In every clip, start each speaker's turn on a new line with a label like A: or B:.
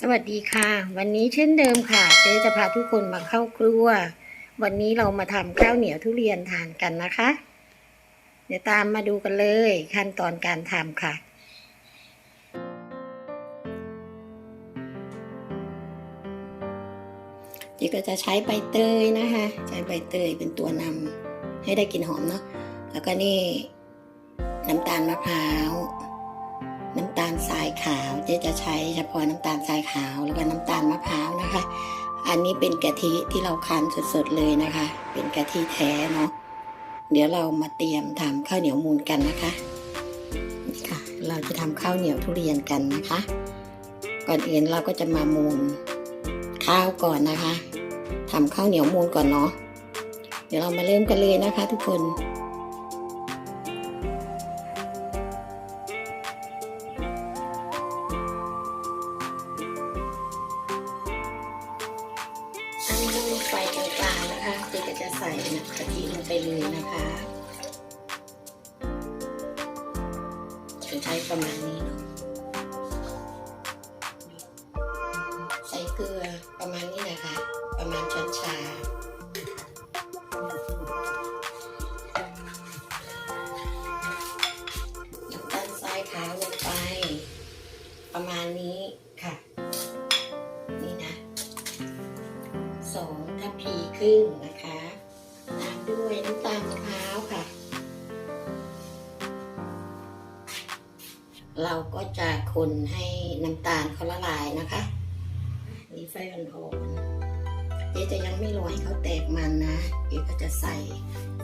A: สวัสดีค่ะ วันนี้เช่นเดิมค่ะเจ๊จะพาทุกคนมาเข้าครัว วันนี้เรามาทำข้าวเหนียวทุเรียนทานกันนะคะ เดี๋ยวตามมาดูกันเลย ขั้นตอนการทำค่ะเจ๊ก็จะใช้ใบเตยนะคะ ใช้ใบเตยเป็นตัวนำให้ได้กลิ่นหอมเนาะแล้วก็นี่น้ำตาลมะพร้าว ขาวเจ๊จะใช้เฉพาะน้ำตาลทรายขาวแล้วก็น้ำตาลมะพร้าวนะคะ อันนี้เป็นกะทิที่เราคั้นสดๆเลยนะคะ เป็นกะทิแท้เนาะเดี๋ยวเรามาเตรียมทำข้าวเหนียวมูนกันนะคะนี่ค่ะ เราจะทำข้าวเหนียวทุเรียนกันนะคะ ก่อนอื่นเราก็จะมามูนข้าวก่อนนะคะทำข้าวเหนียวมูนก่อนเนาะเดี๋ยวเรามาเริ่มกันเลยนะคะ ทุกคน เลยนะคะจะใช้ประมาณนี้เนาะใส่เกลือประมาณนี้นะคะ ประมาณช้อนชาน้าลทรายขาวลงไป ประมาณนี้ค่ะ นี่นะสองทัพพีครึ่งนะคะ ด้วยน้ำตาลมะพร้าวค่ะ เราก็จะคนให้น้ำตาลเขาละลายนะคะนี่ไฟอ่อนๆเจ๊จะยังไม่รอให้เขาแตกมันนะเจ๊ก็จะใส่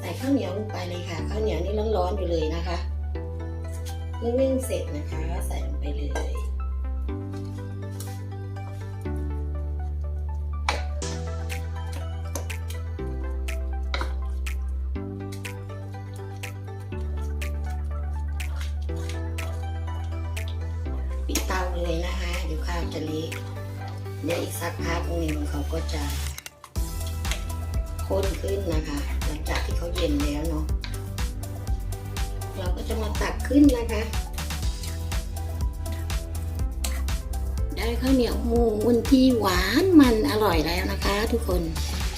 A: ใส่ข้าวเหนียวลงไปเลยค่ะข้าวเหนียวนี่ร้อนๆอยู่เลยนะคะเมื่อนึ่งเสร็จนะคะ ใส่ลงไปเลย เตาเลยนะคะเดี๋ยวข้าวจะเละเดี๋ยวอีกสักพักหนึ่งเขาก็จะข้นขึ้นนะคะ หลังจากที่เขาเย็นแล้วเนาะเราก็จะมาตักขึ้นนะคะ ได้ข้าวเหนียวมูนที่หวานมันอร่อยแล้วนะคะ ทุกคน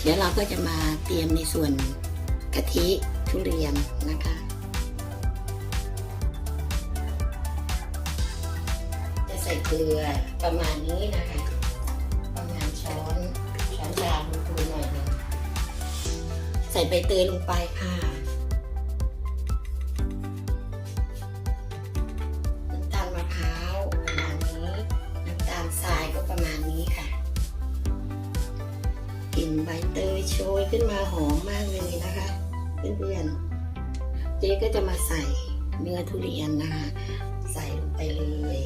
A: เดี๋ยวเราก็จะมาเตรียมในส่วนกะทิทุเรียนนะคะ ส่เกลือประมาณนี้นะคะ ประมาณช้อนช้อนชาดูหน่อยหนึงใส่ใบเตยลงไปค่ะน้ำตาลมะพร้าวประมาณนี้น้ำตาลทรายก็ประมาณนี้ค่ะกลิ่นใบเตยโชยขึ้นมาหอมมากเลยนะคะเพื่อนๆเจ๊ก็จะมาใส่เนื้อทุเรียนนะคะ ใส่ลงไปเลย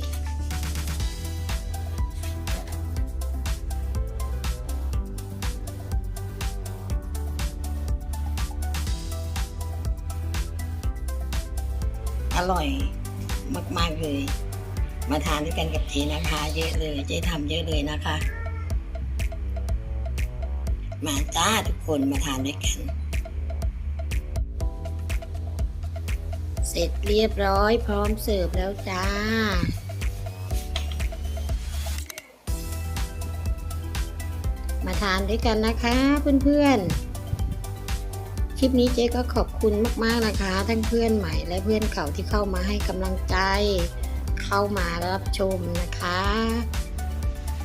A: อร่อยมาก ๆ เลย มาทานด้วยกันกับเจ๊นะคะ เยอะเลย เจ๊ทำเยอะเลยนะคะ มาจ้าทุกคนมาทานด้วยกัน เสร็จเรียบร้อยพร้อมเสิร์ฟแล้วจ้ามาทานด้วยกันนะคะเพื่อนๆ คลิปนี้เจ๊ก็ขอบคุณมากๆนะคะ ทั้งเพื่อนใหม่และเพื่อนเก่าที่เข้ามาให้กำลังใจ เข้ามารับชมนะคะ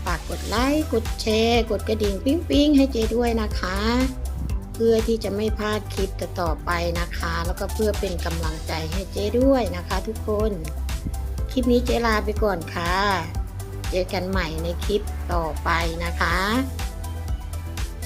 A: ฝากกดไลค์ กดแชร์ กดกระดิ่งปิ๊งๆ ให้เจ๊ด้วยนะคะ เพื่อที่จะไม่พลาดคลิปต่อไปนะคะ แล้วก็เพื่อเป็นกำลังใจให้เจ๊ด้วยนะคะทุกคน คลิปนี้เจ๊ลาไปก่อนค่ะ เจอกันใหม่ในคลิปต่อไปนะคะ